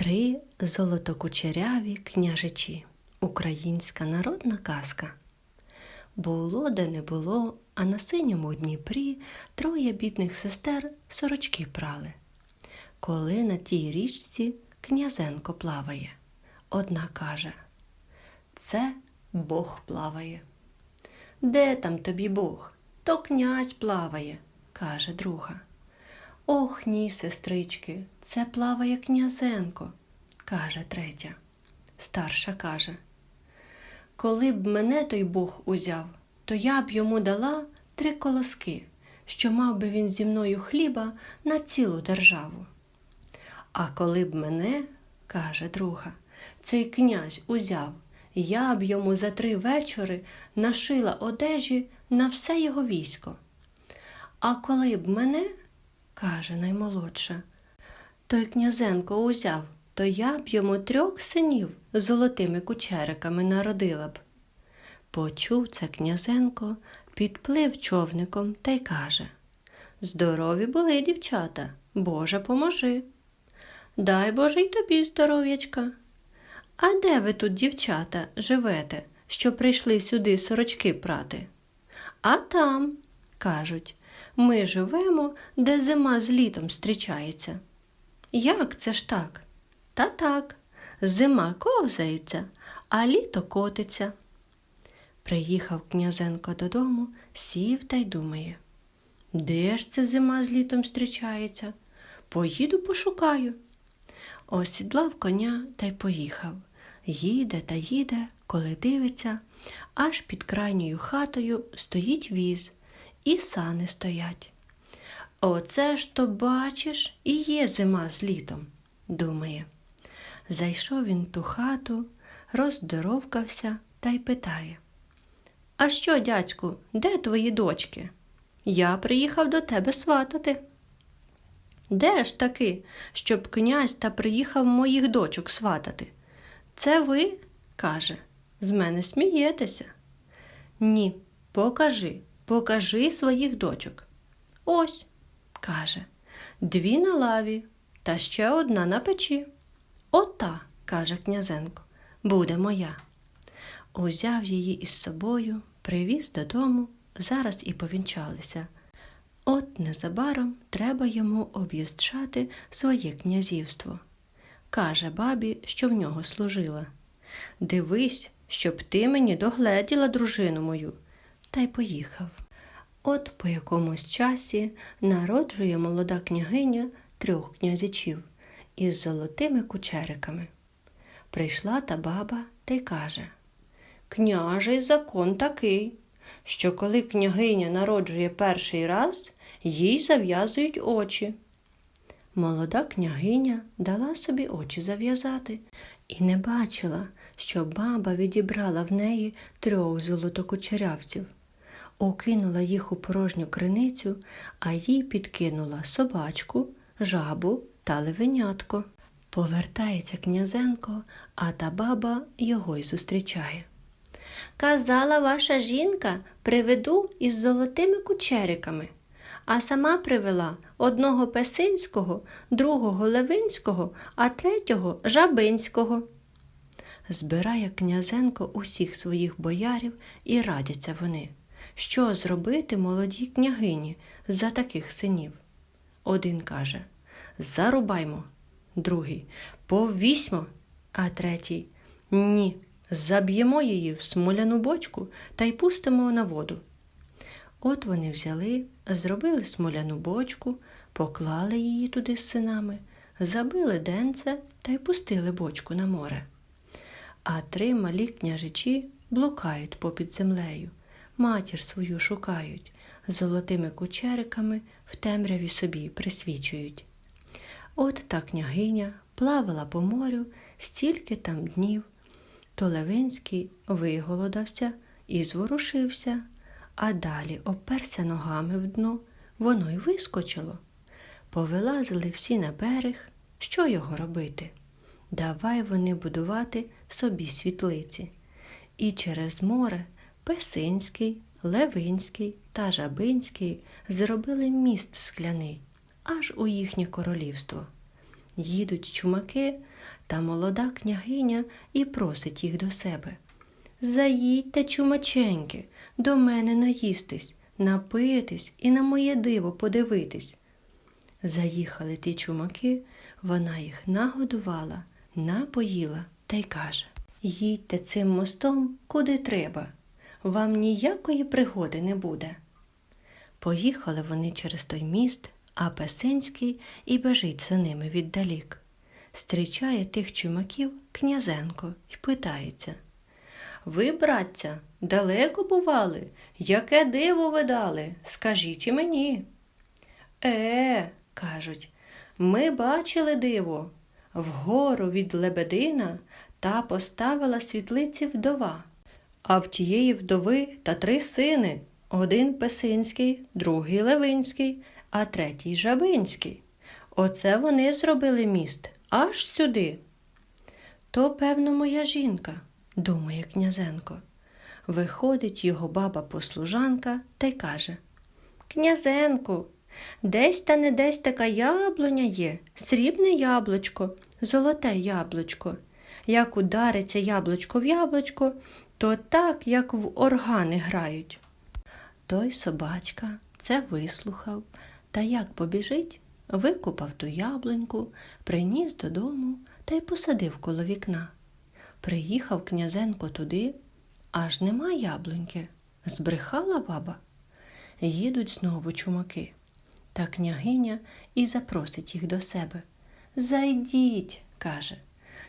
Три золотокучеряві княжичі. Українська народна казка. Було де не було, а на синьому Дніпрі троє бідних сестер сорочки прали. Коли на тій річці князенко плаває, одна каже: Це Бог плаває. Де там тобі Бог? То князь плаває, каже друга. Ох ні, сестрички, це плаває князенко, каже третя. Старша каже. Коли б мене той Бог узяв, то я б йому дала три колоски, що мав би він зі мною хліба на цілу державу. А коли б мене, каже друга, цей князь узяв, я б йому за три вечори нашила одежі на все його військо. А коли б мене, каже наймолодша, той князенко узяв, то я б йому трьох синів золотими кучериками народила б. Почув це князенко, підплив човником та й каже Здорові були, дівчата, Боже, поможи. Дай Боже й тобі здоров'ячка. А де ви тут, дівчата, живете, що прийшли сюди сорочки прати? А там, кажуть, ми живемо, де зима з літом зустрічається. Як це ж так? Та так, зима ковзається, а літо котиться. Приїхав князенко додому, сів та й думає. Де ж це зима з літом зустрічається? Поїду пошукаю. Осідлав коня та й поїхав. Їде та їде, коли дивиться, аж під крайньою хатою стоїть віз, і сани стоять. Оце ж то бачиш, і є зима з літом, думає. Зайшов він ту хату, роздоровкався та й питає. А що, дядьку, де твої дочки? Я приїхав до тебе сватати. Де ж таки, щоб князь та приїхав моїх дочок сватати? Це ви, каже, з мене смієтеся. Ні, покажи, покажи своїх дочок. Ось, каже, дві на лаві та ще одна на печі. Ота, каже князенко, буде моя. Узяв її із собою, привіз додому, зараз і повінчалися. От незабаром треба йому об'їжджати своє князівство. Каже бабі, що в нього служила. Дивись, щоб ти мені догледіла дружину мою, та й поїхав. От по якомусь часі народжує молода княгиня трьох князячів із золотими кучериками. Прийшла та баба та й каже Княжий закон такий, що коли княгиня народжує перший раз, їй зав'язують очі. Молода княгиня дала собі очі зав'язати і не бачила, що баба відібрала в неї трьох золотокучерявців, окинула їх у порожню криницю, а їй підкинула собачку, жабу та левенятко. Повертається князенко, а та баба його й зустрічає. Казала ваша жінка, приведу із золотими кучериками, а сама привела одного песинського, другого левинського, а третього жабинського. Збирає князенко усіх своїх боярів і радяться вони, що зробити молодій княгині за таких синів. Один каже Зарубаймо, другий повісьмо, а третій ні. Заб'ємо її в смоляну бочку та й пустимо на воду. От вони взяли, зробили смоляну бочку, поклали її туди з синами, забили денце та й пустили бочку на море. А три малі княжичі блукають попід землею, матір свою шукають, золотими кучериками в темряві собі присвічують. От та княгиня плавала по морю стільки там днів. То Левинський виголодався і зворушився, а далі оперся ногами в дно, воно й вискочило. Повилазили всі на берег, що його робити? Давай вони будувати собі світлиці. І через море Песинський, Левинський та Жабинський зробили міст скляний аж у їхнє королівство. Їдуть чумаки, та молода княгиня і просить їх до себе. Заїдьте, чумаченьки, до мене наїстись, напитись і на моє диво подивитись. Заїхали ті чумаки, вона їх нагодувала, напоїла та й каже Їдьте цим мостом куди треба, вам ніякої пригоди не буде. Поїхали вони через той міст, а Песинський і бежить за ними віддалік. Стрічає тих чумаків князенко й питається. Ви, братця, далеко бували? Яке диво ви дали? Скажіть і мені. Е, кажуть, ми бачили диво. Вгору від лебедина та поставила світлиці вдова, а в тієї вдови та три сини один Песинський, другий Левинський, а третій Жабинський. Оце вони зробили міст аж сюди. То, певно, моя жінка, думає князенко. Виходить його баба послужанка та й каже Князенку, десь та не десь така яблуня є, срібне яблучко, золоте яблучко. Як удариться яблучко в яблучко, то так, як в органи грають. Той собачка це вислухав, та як побіжить, викупав ту яблуньку, приніс додому та й посадив коло вікна. Приїхав князенко туди, аж нема яблуньки. Збрехала баба. Їдуть знову чумаки. Та княгиня і запросить їх до себе. Зайдіть, каже,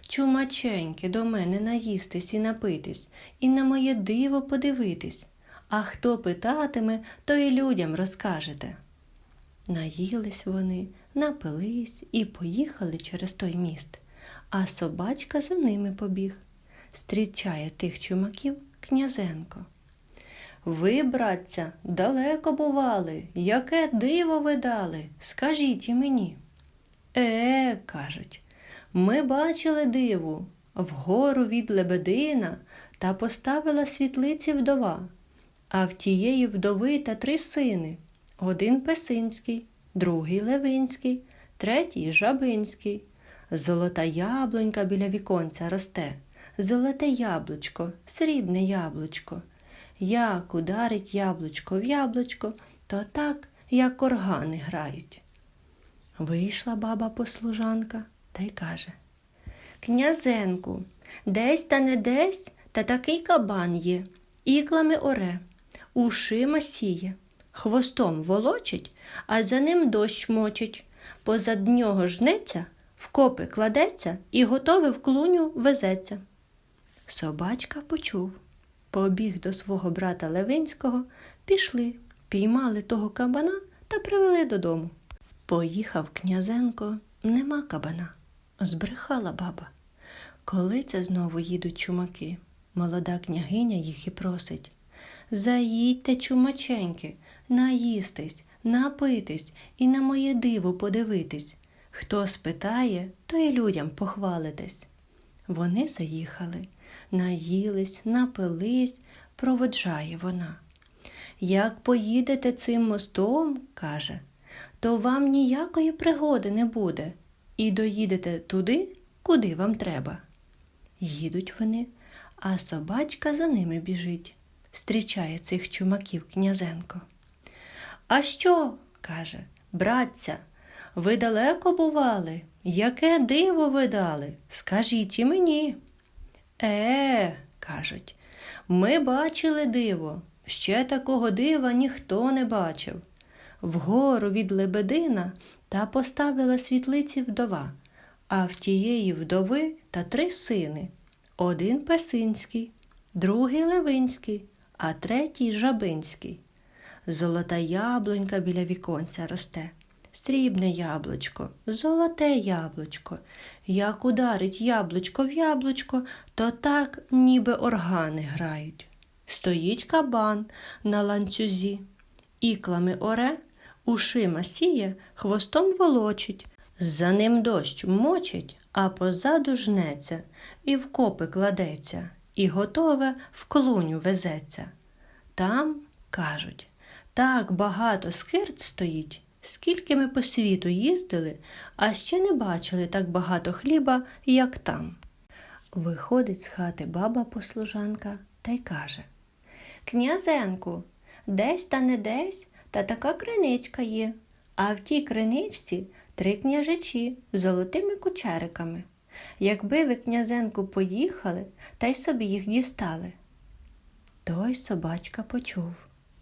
чумаченьки, до мене наїстись і напитись, і на моє диво подивитись. А хто питатиме, то і людям розкажете. Наїлись вони, напились і поїхали через той міст, а собачка за ними побіг. Стрічає тих чумаків князенко. Ви, братця, далеко бували, яке диво ви дали, скажіть і мені. Е, кажуть, ми бачили диву вгору від лебедина та поставила світлиці вдова, а в тієї вдови та три сини один Песинський, другий Левинський, третій Жабинський. Золота яблунька біля віконця росте, золоте яблучко, срібне яблучко. Як ударить яблучко в яблучко, то так, як органи грають. Вийшла баба послужанка та й каже Князенку, десь та не десь, та такий кабан є, іклами оре, ушима сіє, хвостом волочить, а за ним дощ мочить. Позад нього жнеться, в копи кладеться і готове в клуню везеться. Собачка почув. Побіг до свого брата Левинського, пішли, піймали того кабана та привели додому. Поїхав князенко, нема кабана, збрехала баба. Коли це знову їдуть чумаки, молода княгиня їх і просить. Заїдьте, чумаченьки, наїстись, напитись і на моє диво подивитись. Хто спитає, то й людям похвалитесь. Вони заїхали, наїлись, напились, проводжає вона. Як поїдете цим мостом, каже, то вам ніякої пригоди не буде, і доїдете туди, куди вам треба. Їдуть вони, а собачка за ними біжить, зустрічає цих чумаків князенко. А що? каже, братця, ви далеко бували? Яке диво ви дали? Скажіть і мені. Е, кажуть, ми бачили диво, ще такого дива ніхто не бачив. Вгору від лебедина та поставила світлиці вдова, а в тієї вдови та три сини один Песинський, другий Левинський, а третій Жабинський. Золота яблунька біля віконця росте, срібне яблучко, золоте яблучко. Як ударить яблучко в яблучко, то так, ніби органи грають. Стоїть кабан на ланцюзі, іклами оре, ушима сіє, хвостом волочить. За ним дощ мочить, а позаду жнеться, і в копи кладеться, і готове в клуню везеться. Там, кажуть, так багато скирт стоїть, скільки ми по світу їздили, а ще не бачили так багато хліба, як там. Виходить з хати баба послужанка та й каже Князенку, десь та не десь, та така криничка є, а в тій криничці три княжичі з золотими кучериками. Якби ви, князенку, поїхали та й собі їх дістали. Той собачка почув,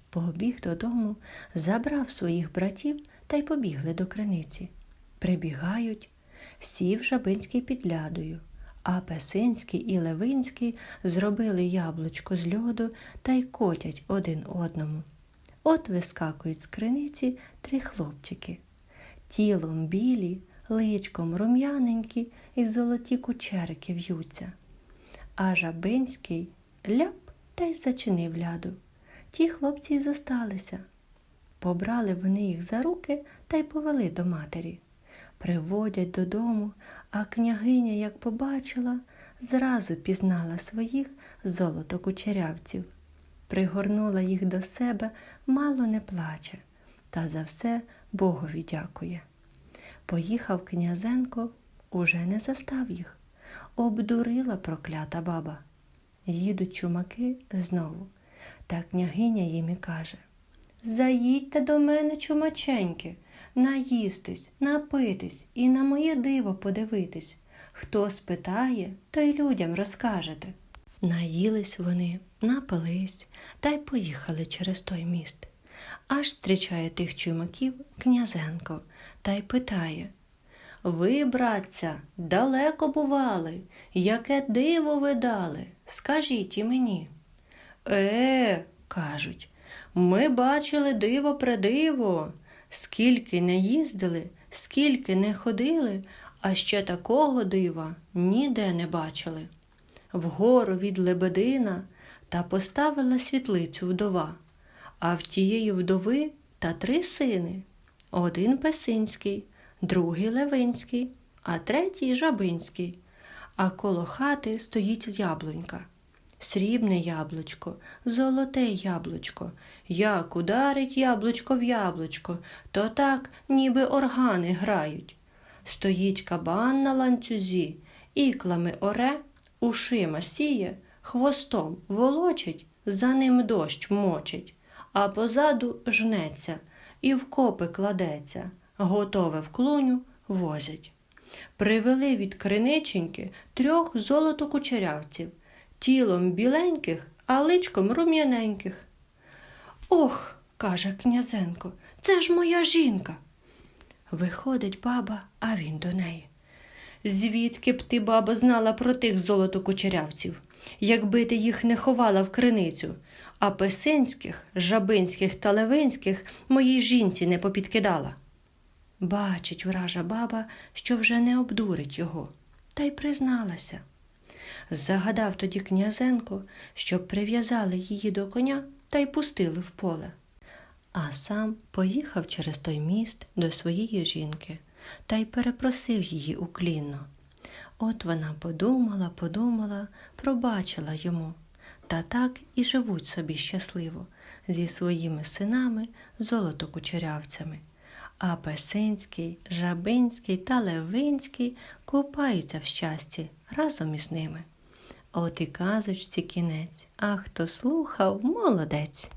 побіг додому, забрав своїх братів та й побігли до криниці. Прибігають, всі в Жабинській підлядою, а Песинський і Левинський зробили яблучко з льоду та й котять один одному. От вискакують з криниці три хлопчики. Тілом білі, личком рум'яненькі і золоті кучерики в'ються. А Жабинський ляп та й зачинив ляду. Ті хлопці й зосталися. Побрали вони їх за руки та й повели до матері. Приводять додому, а княгиня, як побачила, зразу пізнала своїх золотокучерявців. Пригорнула їх до себе, мало не плаче, та за все Богові дякує. Поїхав князенко, уже не застав їх. Обдурила проклята баба. Їдуть чумаки знову. Та княгиня їм і каже Заїдьте до мене, чумаченьки, наїстись, напитись і на моє диво подивитись. Хто спитає, то й людям розкажете. Наїлись вони, напились та й поїхали через той міст. Аж зустрічає тих чумаків князенко та й питає Ви, братця, далеко бували, яке диво ви дали, скажіть і мені. Е, кажуть, ми бачили диво предиво, скільки не їздили, скільки не ходили, а ще такого дива ніде не бачили. Вгору від Лебедина та поставила світлицю вдова, а в тієї вдови та три сини один Песинський, другий Левинський, а третій Жабинський. А коло хати стоїть яблунька. Срібне яблучко, золоте яблучко. Як ударить яблучко в яблучко, то так, ніби органи грають. Стоїть кабан на ланцюзі, іклами оре, ушима сіє, хвостом волочить, за ним дощ мочить, а позаду жнеться і в копи кладеться, готове в клуню возять. Привели від криниченьки трьох золотокучерявців, тілом біленьких, а личком рум'яненьких. Ох, каже князенко, це ж моя жінка. Виходить баба, а він до неї. Звідки б ти, баба, знала про тих золотокучерявців, якби ти їх не ховала в криницю, а песинських, жабинських та левинських моїй жінці не попідкидала. Бачить вража баба, що вже не обдурить його, та й призналася. Загадав тоді князенко, щоб прив'язали її до коня та й пустили в поле. А сам поїхав через той міст до своєї жінки та й перепросив її уклінно. От вона подумала, подумала, пробачила йому, та так і живуть собі щасливо зі своїми синами золотокучерявцями. А Песинський, Жабинський та Левинський купаються в щасті разом із ними. От і казочці кінець, а хто слухав, молодець.